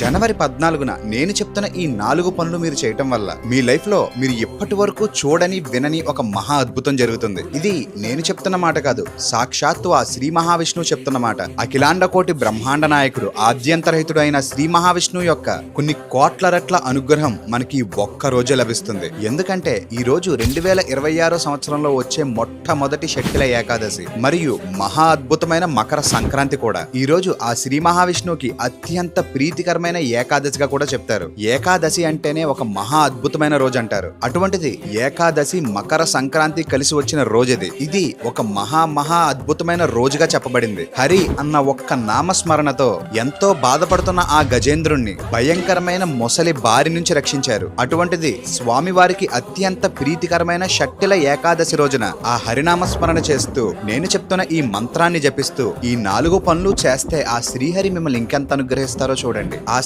జనవరి పద్నాలుగున నేను చెప్తున్న ఈ నాలుగు పనులు మీరు చేయటం వల్ల మీ లైఫ్లో మీరు ఇప్పటి వరకు చూడని వినని ఒక మహా అద్భుతం జరుగుతుంది. ఇది నేను చెప్తున్న మాట కాదు సాక్షాత్తు ఆ శ్రీ మహావిష్ణువు చెప్తున్న మాట. అఖిలాండ కోటి బ్రహ్మాండ నాయకుడు ఆద్యంతరహితుడు అయిన శ్రీ మహావిష్ణువు యొక్క కొన్ని కోట్ల రెట్ల అనుగ్రహం మనకి ఒక్క రోజే లభిస్తుంది. ఎందుకంటే ఈ రోజు రెండు వేల ఇరవై ఆరో సంవత్సరంలో వచ్చే మొట్టమొదటి శక్తిల ఏకాదశి మరియు మహా అద్భుతమైన మకర సంక్రాంతి కూడా. ఈ రోజు ఆ శ్రీ మహావిష్ణువుకి అత్యంత ప్రీతికరమైన ఏకాదశిగా కూడా చెప్తారు. ఏకాదశి అంటేనే ఒక మహా అద్భుతమైన రోజు అంటారు అటువంటిది ఏకాదశి మకర సంక్రాంతి కలిసి వచ్చిన రోజుది. ఇది ఒక మహా మహా అద్భుతమైన రోజుగా చెప్పబడింది. హరి అన్న ఒక్క నామస్మరణతో ఎంతో బాధపడుతున్న ఆ గజేంద్రుణ్ణి భయంకరమైన మొసలి బారి నుంచి రక్షించారు. అటువంటిది స్వామివారికి అత్యంత ప్రీతికరమైన షట్టిల ఏకాదశి రోజున ఆ హరినామస్మరణ చేస్తూ నేను చెప్తున్న ఈ మంత్రాన్ని జపిస్తూ ఈ నాలుగు పనులు చేస్తే ఆ శ్రీహరి మిమ్మల్ని ఇంకెంత అనుగ్రహిస్తారో చూడండి. ఆ